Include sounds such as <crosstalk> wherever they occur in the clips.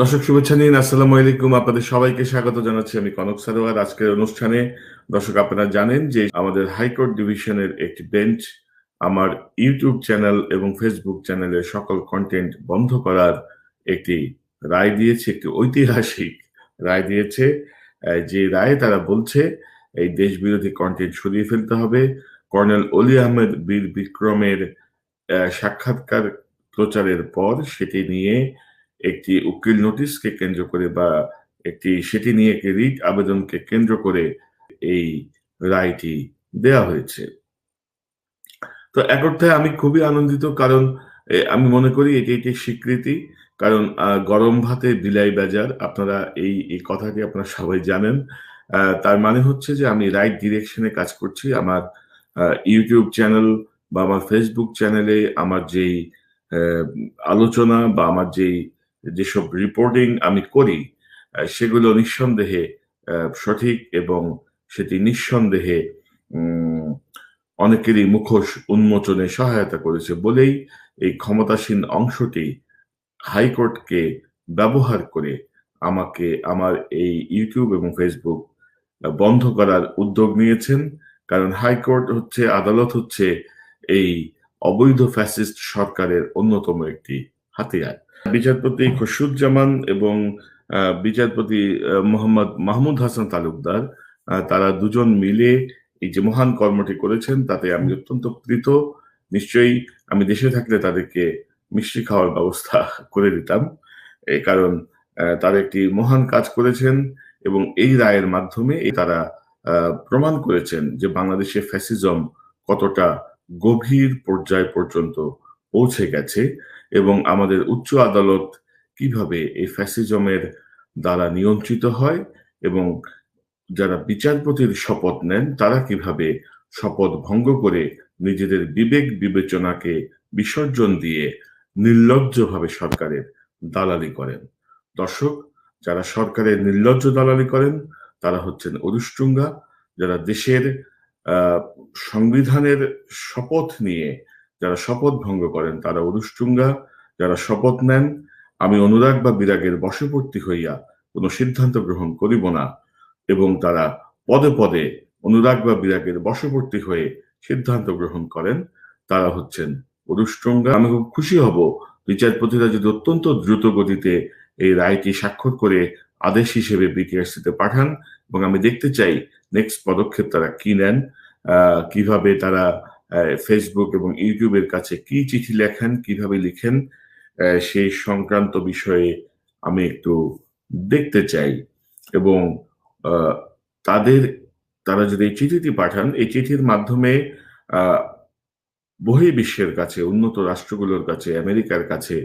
দর্শক শুভেচ্ছা নিন আসসালামু আলাইকুম। আপনাদের সবাইকে স্বাগত জানাচ্ছি আমি কনক সারোয়ার। আজকের অনুষ্ঠানে দর্শক আপনারা জানেন যে আমাদের হাইকোর্ট ডিভিশনের একটি বেঞ্চ আমার ইউটিউব চ্যানেল এবং ফেসবুক চ্যানেলের সকল কন্টেন্ট বন্ধ করার একটি রায় দিয়েছে, একটি ঐতিহাসিক রায় দিয়েছে। যে রায়ে তারা বলছে, এই দেশ বিরোধী কন্টেন্ট সরিয়ে ফেলতে হবে। কর্নেল অলি আহমেদ বীর বিক্রমের সাক্ষাৎকার প্রচারের পর সেটি নিয়ে একটি উকিল নোটিশকে কেন্দ্র করে বা একটি সেটি নিয়ে একটি রিট আবেদনকে কেন্দ্র করে এই রায়টি দেয়া হয়েছে। তো এক অর্থে আমি খুবই আনন্দিত কারণ আমি মনে করি এটি একটি স্বীকৃতি। কারণ গরম ভাতে বিলাই বাজার, আপনারা এই এই কথাটি আপনারা সবাই জানেন। তার মানে হচ্ছে যে আমি রাইট ডিরেকশনে কাজ করছি। আমার ইউটিউব চ্যানেল বা আমার ফেসবুক চ্যানেলে আমার যেই আলোচনা বা আমার যেই যেসব রিপোর্টিং আমি করি সেগুলো নিঃসন্দেহে সঠিক এবং সেটি নিঃসন্দেহে অনেকেরই মুখোশ উন্মোচনে সহায়তা করেছে বলেই এই ক্ষমতাসীন অংশটি হাইকোর্টকে ব্যবহার করে আমাকে আমার এই ইউটিউব এবং ফেসবুক বন্ধ করার উদ্যোগ নিয়েছেন। কারণ হাইকোর্ট হচ্ছে, আদালত হচ্ছে এই অবৈধ ফ্যাসিস্ট সরকারের অন্যতম একটি হাতিয়ার। বিচারপতি খসরুজ্জামান এবং বিচারপতি মোহাম্মদ মাহমুদ হাসান তালুকদার তারা দুজন মিলে এই যে মহান কর্মটি করেছেন, তাতে আমি অত্যন্ত কৃত নিশ্চয়ই আমি দেশে থাকলে তাদেরকে মিষ্টি খাওয়ার ব্যবস্থা <laughs> করে দিতাম। কারণ তারা একটি মহান কাজ করেছেন এবং এই রায়ের মাধ্যমে তারা প্রমাণ করেছেন যে বাংলাদেশে ফ্যাসিজম কতটা গভীর পর্যায় পর্যন্ত পৌঁছে গেছে এবং আমাদের উচ্চ আদালত কীভাবে এই ফ্যাসিজমের দ্বারা নিয়ন্ত্রিত হয় এবং যারা বিচারপতির শপথ নেন, তারা কীভাবে শপথ ভঙ্গ করে নিজেদের বিবেক বিবেচনাকে বিসর্জন দিয়ে নির্লজ্জভাবে সরকারের দালালি করেন? দর্শক, যারা সরকারের নির্লজ্জ দালালি করেন, তারা হচ্ছেন অরুষ্টুঙ্গা যারা দেশের সংবিধানের শপথ নিয়ে যারা শপথ ভঙ্গ করেন তারা অরুষ্টুঙ্গা যারা শপথ নেন, আমি অনুরাগ বা বিরাগের বশবর্তী হইয়া কোনো সিদ্ধান্ত গ্রহণ করিব না এবং তারা পদে পদে অনুরাগ বা বিরাগের বশবর্তী হয়ে সিদ্ধান্ত গ্রহণ করেন, তারা হচ্ছেন অরুষ্টুঙ্গা আমি খুব খুশি হব বিচারপতিরা যদি অত্যন্ত দ্রুত গতিতে এই রায়টি স্বাক্ষর করে আদেশ হিসেবে বিটিআরসিতে পাঠান এবং আমি দেখতে চাই নেক্সট পদক্ষেপ তারা কি নেন কীভাবে তারা ফেসবুক এবং ইউটিউবের কাছে কি চিঠি লেখেন, কীভাবে লিখেন সেই সংক্রান্ত বিষয়ে আমি একটু দেখতে চাই। এবং তাদের, তারা যদি এই চিঠিটি পাঠান, এই চিঠির মাধ্যমে বহির্বিশ্বের কাছে, উন্নত রাষ্ট্রগুলোর কাছে, আমেরিকার কাছে,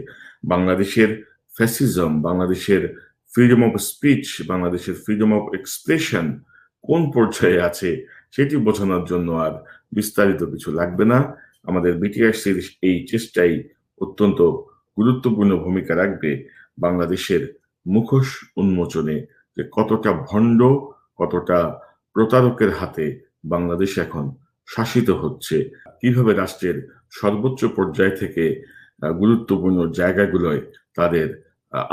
বাংলাদেশের ফ্যাসিজম বাংলাদেশের ফ্রিডম অফ স্পিচ বাংলাদেশের ফ্রিডম অফ এক্সপ্রেশন কোন পর্যায়ে আছে, সেটি বোঝানোর জন্য আর বিস্তারিত কিছু লাগবে না। আমাদের বিটিআরসির এই চেষ্টাই অত্যন্ত গুরুত্বপূর্ণ ভূমিকা রাখবে বাংলাদেশের মুখোশ উন্মোচনে যে কতটা ভণ্ড, কতটা প্রতারকের হাতে বাংলাদেশ এখন শাসিত হচ্ছে, কীভাবে রাষ্ট্রের সর্বোচ্চ পর্যায় থেকে গুরুত্বপূর্ণ জায়গাগুলোয় তাদের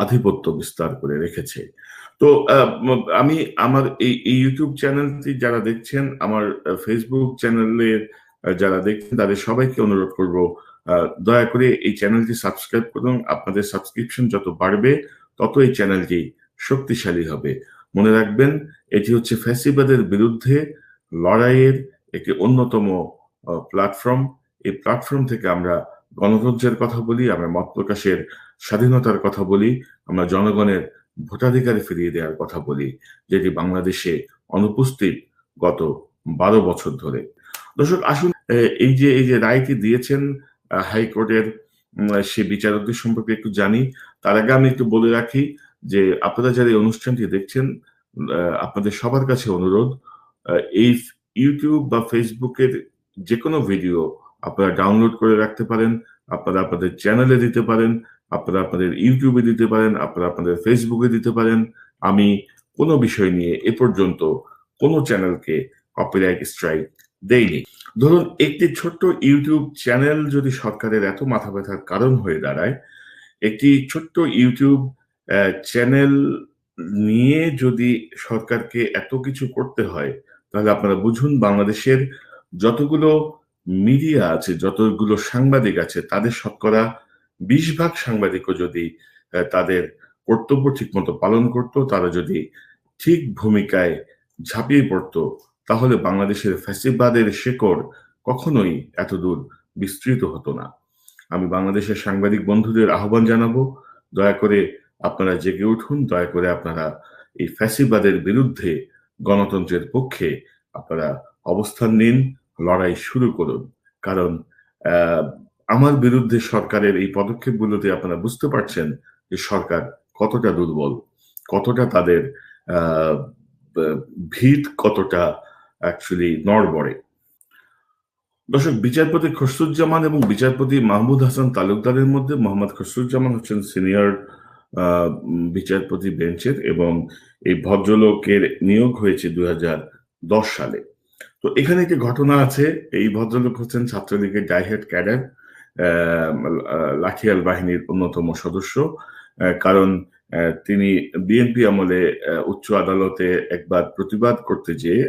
আধিপত্য বিস্তার করে রেখেছে। তো আমি আমার এই ইউটিউব চ্যানেলটি যারা দেখছেন, আমার ফেসবুক চ্যানেলের যারা দেখছেন, তাদের সবাইকে অনুরোধ করব দয়া করে এই চ্যানেলটি সাবস্ক্রাইব করুন। আপনাদের সাবস্ক্রিপশন যত বাড়বে, তত এই চ্যানেলটি শক্তিশালী হবে। মনে রাখবেন, এটি হচ্ছে ফ্যাসিবাদের বিরুদ্ধে লড়াইয়ের একটি অন্যতম প্ল্যাটফর্ম এই প্ল্যাটফর্ম থেকে আমরা গণতন্ত্রের কথা বলি, আমরা মত প্রকাশের স্বাধীনতার কথা বলি, আমরা জনগণের ভোটাধিকার ফিরিয়ে দেওয়ার কথা বলি, যেটি বাংলাদেশে অনুপস্থিত গত বারো বছর ধরে। দর্শক, আসুন এই যে এই যে রায়টি দিয়েছেন হাইকোর্টের সে বিচারকদের সম্পর্কে একটু জানি। তার আগে আমি একটু বলে রাখি যে, আপনারা যারা এই অনুষ্ঠানটি দেখছেন আপনাদের সবার কাছে অনুরোধ এই ইউটিউব বা ফেসবুকের যে কোনো ভিডিও আপনারা ডাউনলোড করে রাখতে পারেন, আপনারা আপনাদের চ্যানেলে দিতে পারেন, আপনারা আপনাদের ইউটিউবে দিতে পারেন, আপনারা আপনাদের ফেসবুকে দিতে পারেন। আমি কোনো বিষয় নিয়ে এ পর্যন্ত কোনো চ্যানেলকে কপিরাইট স্ট্রাইক দেইনি। ধরুন, একটি ছোট্ট ইউটিউব চ্যানেল যদি সরকারের এত মাথা ব্যথার কারণ হয়ে দাঁড়ায়, একটি ছোট্ট ইউটিউব চ্যানেল নিয়ে যদি সরকারকে এত কিছু করতে হয়, তাহলে আপনারা বুঝুন বাংলাদেশের যতগুলো মিডিয়া আছে, যতগুলো সাংবাদিক আছে, তাদের শতকরা বিশ ভাগ সাংবাদিকও যদি তাদের কর্তব্য ঠিকমতো পালন করত, তারা যদি ঠিক ভূমিকায় ঝাঁপিয়ে পড়ত, তাহলে বাংলাদেশের ফ্যাসিবাদের শেকড় কখনোই এতদূর বিস্তৃত হতো না। আমি বাংলাদেশের সাংবাদিক বন্ধুদের আহ্বান জানাব, দয়া করে আপনারা জেগে উঠুন, দয়া করে আপনারা এই ফ্যাসিবাদের বিরুদ্ধে গণতন্ত্রের পক্ষে আপনারা অবস্থান নিন। লড়াই শুরু করুন। কারণ আমার বিরুদ্ধে সরকারের এই পদক্ষেপগুলোতে আপনারা বুঝতে পারছেন যে সরকার কতটা দুর্বল, কতটা তাদের ভিত কতটা অ্যাকচুয়ালি নড়বড়ে। দর্শক, বিচারপতি খসরুজ্জামান এবং বিচারপতি মাহমুদ হাসান তালুকদারের মধ্যে মোহাম্মদ খসরুজ্জামান হচ্ছেন সিনিয়র বিচারপতি বেঞ্চের এবং এই ভদ্রলোকের নিয়োগ হয়েছে দুই হাজার দশ সালে। তো এখানে একটি ঘটনা আছে। এই ভদ্রলোক হচ্ছেন ছাত্রলীগের ডাইহেড ক্যাডার লাঠিয়াল বাহিনীর অন্যতম সদস্য। কারণ তিনি বিএনপি আমলে উচ্চ আদালতে একবার প্রতিবাদ করতে যেয়ে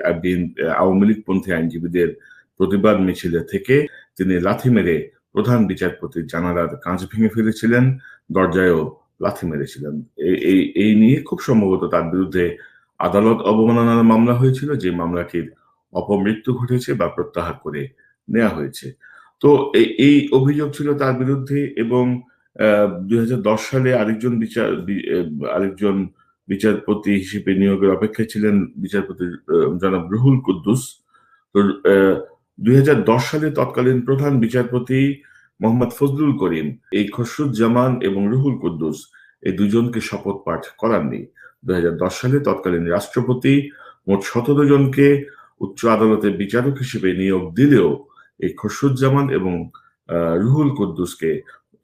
আওয়ামী লীগপন্থী আইনজীবীদের প্রতিবাদ মিছিলে থেকে তিনি লাথি মেরে প্রধান বিচারপতির জানালার কাঁচ ভেঙে ফেলেছিলেন, দরজায়ও লাথি মেরেছিলেন। এই এই নিয়ে খুব সম্ভবত তার বিরুদ্ধে আদালত অবমাননার মামলা হয়েছিল। যে মামলাটির অপমৃত্যু ঘটেছে বা প্রত্যাহার করে নেওয়া হয়েছে। তো এই অভিযোগ ছিল তার বিরুদ্ধে এবং দুই হাজার দশ সালে আরেকজন বিচার আরেকজন বিচারপতি হিসেবে নিয়োগের অপেক্ষায় ছিলেন বিচারপতি জনাব রুহুল কুদ্দুস। তো দুই হাজার দশ সালে তৎকালীন প্রধান বিচারপতি মোহাম্মদ ফজলুল করিম, এই খসরুজ্জামান এবং রুহুল কুদ্দুস এই দুজনকে শপথ পাঠ করাননি। দুই হাজার দশ সালে তৎকালীন রাষ্ট্রপতি মোট সতেরো জনকে উচ্চ আদালতের বিচারক হিসেবে নিয়োগ দিলেও এই খসরুজ্জামান এবং রুহুল কুদ্দুসকে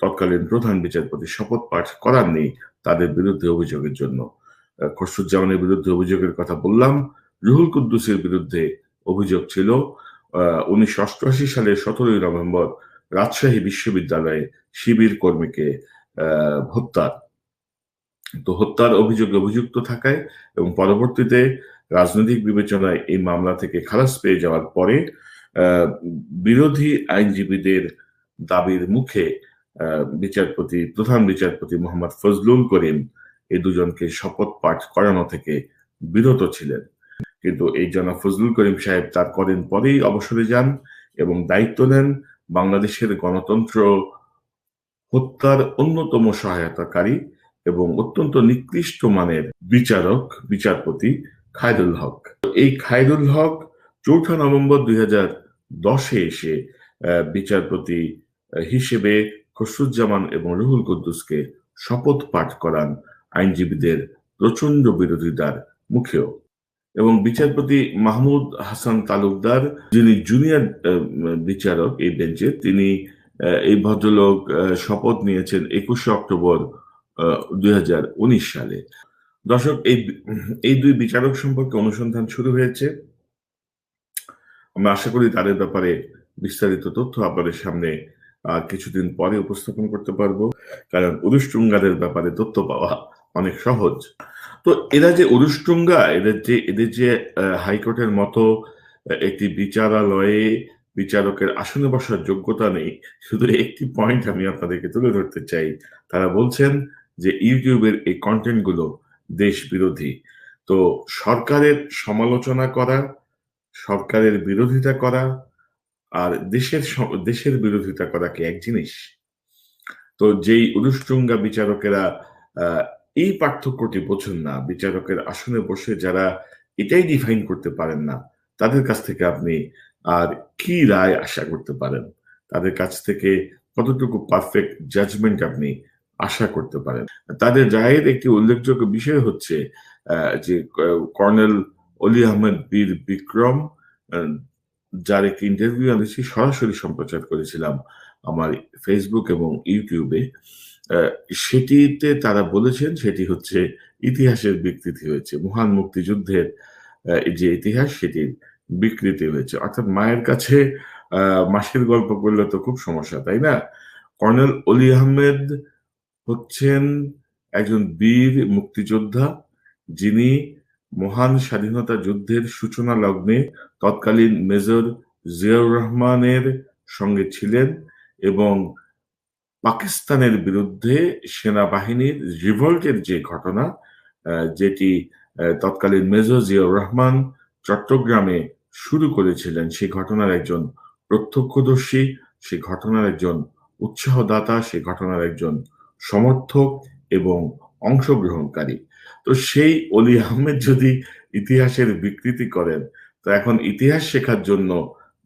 তৎকালীন প্রধান বিচারপতি শপথ পাঠ করাননি তাদের বিরুদ্ধে অভিযোগের জন্য। খসরুজ্জামানের বিরুদ্ধে অভিযোগের কথা বললাম, রুহুল কুদ্দুসের বিরুদ্ধে অভিযোগ ছিল উনিশশো অষ্টআশি সালের সতেরোই নভেম্বর রাজশাহী বিশ্ববিদ্যালয়ে শিবির কর্মীকে হত্যার। তো হত্যার অভিযোগে অভিযুক্ত থাকায় এবং পরবর্তীতে রাজনৈতিক বিবেচনায় এই মামলা থেকে খালাস পেয়ে যাওয়ার পরে বিরোধী আইনজীবীদের দাবির মুখে বিচারপতি, প্রধান বিচারপতি মোহাম্মদ ফজলুল করিম এই দুজনকে শপথ পাঠ করানো থেকে বিরত ছিলেন। কিন্তু এই জনাব ফজলুল করিম সাহেব তার কদিন পরেই অবসরে যান এবং দায়িত্ব নেন বাংলাদেশের গণতন্ত্র হত্যার অন্যতম সহায়তাকারী এবং অত্যন্ত নিকৃষ্ট মানের বিচারক, বিচারপতি খায়দুল হক। এই খায়দুল হক চৌঠা নভেম্বর দুই হাজার দশে এসে বিচারপতি হিসেবে খসরুজ্জামান এবং রুহুল কুদ্দুসকে শপথ পাঠ করান আইনজীবীদের প্রচণ্ড বিরোধিতার মুখেও। এবং বিচারপতি মাহমুদ হাসান তালুকদার, যিনি জুনিয়র বিচারক এই বেঞ্চে, তিনি এই ভদ্রলোক শপথ নিয়েছেন একুশে অক্টোবর দুই হাজার উনিশ সালে। দর্শক, এই এই দুই বিচারক সম্পর্কে অনুসন্ধান শুরু হয়েছে। আমরা আশা করি তাদের ব্যাপারে বিস্তারিত তথ্য আপনাদের সামনে কিছুদিন পরে উপস্থাপন করতে পারব। কারণ উরুষ্টুঙ্গাদের ব্যাপারে তথ্য পাওয়া অনেক সহজ। তো এরা যে উরুষ্টুঙ্গা এদের যে এদের যে হাইকোর্টের মতো একটি বিচারালয়ে বিচারকের আসনে বসার যোগ্যতা নেই, শুধু একটি পয়েন্ট আমি আপনাদেরকে তুলে ধরতে চাই। তারা বলছেন যে, ইউটিউবের এই কন্টেন্টগুলো গুলো দেশ বিরোধী তো সরকারের সমালোচনা করা, সরকারের বিরোধিতা করা আর দেশের দেশের বিরোধিতা করা কি এক জিনিস? তো যেই উরুষ্টুঙ্গা বিচারকেরা এই পার্থক্যটি বোঝেন না, বিচারকের আসনে বসে যারা এটাই ডিফাইন করতে পারেন না, তাদের কাছ থেকে আপনি আর কি রায় আশা করতে পারেন? তাদের কাছ থেকে কতটুকু পারফেক্ট জাজমেন্ট আপনি আশা করতে পারেন। তাদের রায়ের একটি উল্লেখযোগ্য বিষয় হচ্ছে যে কর্নেল অলি আহমেদ বীর বিক্রম যার একটি ইন্টারভিউ আমি সরাসরি সম্প্রচার করেছিলাম আমার ফেসবুক এবং ইউটিউবে সেটিতে তারা বলেছেন সেটি হচ্ছে ইতিহাসের বিকৃতি হয়েছে। মহান মুক্তিযুদ্ধের যে ইতিহাস সেটির বিকৃতি হয়েছে। অর্থাৎ মায়ের কাছে মাসির গল্প করলে তো খুব সমস্যা, তাই না? কর্নেল অলি আহমেদ হচ্ছেন একজন বীর মুক্তিযোদ্ধা যিনি মহান স্বাধীনতা যুদ্ধের সূচনা লগ্নে তৎকালীন মেজর জিয়াউর রহমানের সঙ্গে ছিলেন এবং পাকিস্তানের বিরুদ্ধে সেনাবাহিনীর রিভল্টের যে ঘটনা যেটি তৎকালীন মেজর জিয়াউর রহমান চট্টগ্রামে শুরু করেছিলেন, সেই ঘটনার একজন প্রত্যক্ষদর্শী, সেই ঘটনার একজন উৎসাহদাতা, সেই ঘটনার একজন সমর্থক এবং অংশগ্রহণকারী। তো সেই অলি আহমেদ যদি ইতিহাসের বিকৃতি করেন, তো এখন ইতিহাস শেখার জন্য,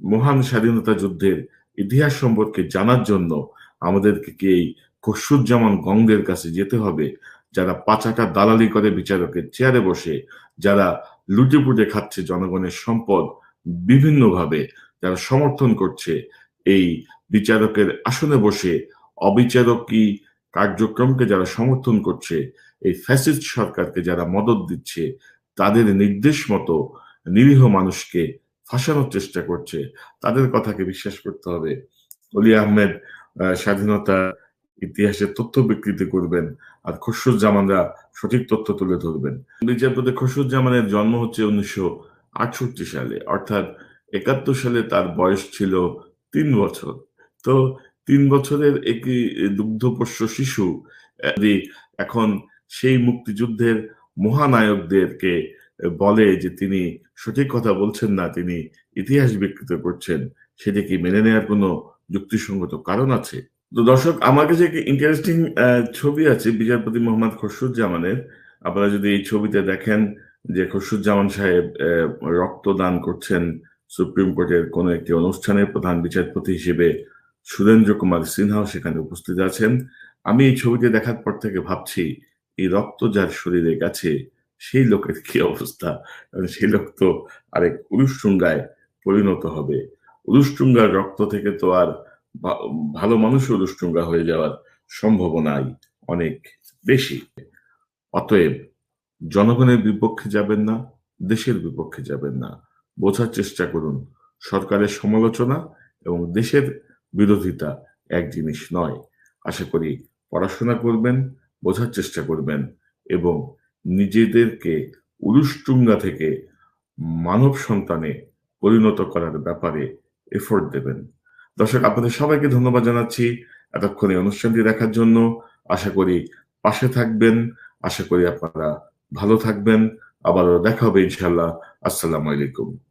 মহান স্বাধীনতা যুদ্ধের ইতিহাস সম্পর্কে জানার জন্য আমাদেরকে কি এই খসরুজ্জামান গঙ্গের কাছে যেতে হবে? যারা পাচাটা দালালি করে বিচারকের চেয়ারে বসে, যারা লুটে পুটে খাচ্ছে জনগণের সম্পদ বিভিন্নভাবে, যারা সমর্থন করছে এই বিচারকের আসনে বসে, অবিচারকী কার্যক্রমকে যারা সমর্থন করছে এই ফ্যাসিস্ট সরকারকে যারা মদত দিচ্ছে তাদের নির্দেশ মতো নিরীহ মানুষকে ফাঁসানোর চেষ্টা করছে। তাদের কথাকে বিশ্বাস করতে হবে। অলি আহমেদ আহ, স্বাধীনতা ইতিহাসের তথ্য বিকৃতি করবেন আর খসরুজ্জামানরা সঠিক তথ্য তুলে ধরবেন। বিচারপতি খসরুজ্জামানের জন্ম হচ্ছে উনিশশো আটষট্টি সালে অর্থাৎ একাত্তর সালে তার বয়স ছিল তিন বছর। তো তিন বছরের একটি দুগ্ধপোষ্য শিশু এখন সেই মুক্তিযুদ্ধের মহানায়কদেরকে বলে যে তিনি সঠিক কথা বলছেন না, তিনি ইতিহাস বিকৃত করছেন, সেটা কি মেনে নেওয়ার কোনো যুক্তিসঙ্গত কারণ আছে? তো দর্শক, আমার কাছে একটি ইন্টারেস্টিং ছবি আছে বিচারপতি মোহাম্মদ খসরুজ্জামানের। আপনারা যদি এই ছবিতে দেখেন যে খসরুজ্জামান সাহেব রক্তদান করছেন সুপ্রিম কোর্টের কোন একটি অনুষ্ঠানে প্রধান বিচারপতি হিসেবে সুরেন্দ্র কুমার সিনহাও সেখানে উপস্থিত আছেন। আমি এই ছবিটি দেখার পর থেকে ভাবছি, এই রক্ত যার শরীরে গেছে সেই লোকের কি অবস্থা? সেই লোক তো আরেক উরুষ্টুঙ্গায় পরিণত হবে। উরুষ্টুঙ্গার রক্ত থেকে তো আর ভালো মানুষ উরুষ্টুঙ্গা হয়ে যাওয়ার সম্ভাবনাই অনেক বেশি। অতএব জনগণের বিপক্ষে যাবেন না, দেশের বিপক্ষে যাবেন না। বোঝার চেষ্টা করুন, সরকারের সমালোচনা এবং দেশের বিরোধিতা এক জিনিস নয়। আশা করি পড়াশোনা করবেন, বোঝার চেষ্টা করবেন এবং নিজেদেরকে উরুষ্টুঙ্গা থেকে মানব সন্তানে পরিণত করার ব্যাপারে এফোর্ট দেবেন। দর্শক, আপনাদের সবাইকে ধন্যবাদ জানাচ্ছি এতক্ষণ এই অনুষ্ঠানটি দেখার জন্য। আশা করি পাশে থাকবেন, আশা করি আপনারা ভালো থাকবেন। আবারও দেখা হবে ইনশাল্লাহ আসসালামু আলাইকুম।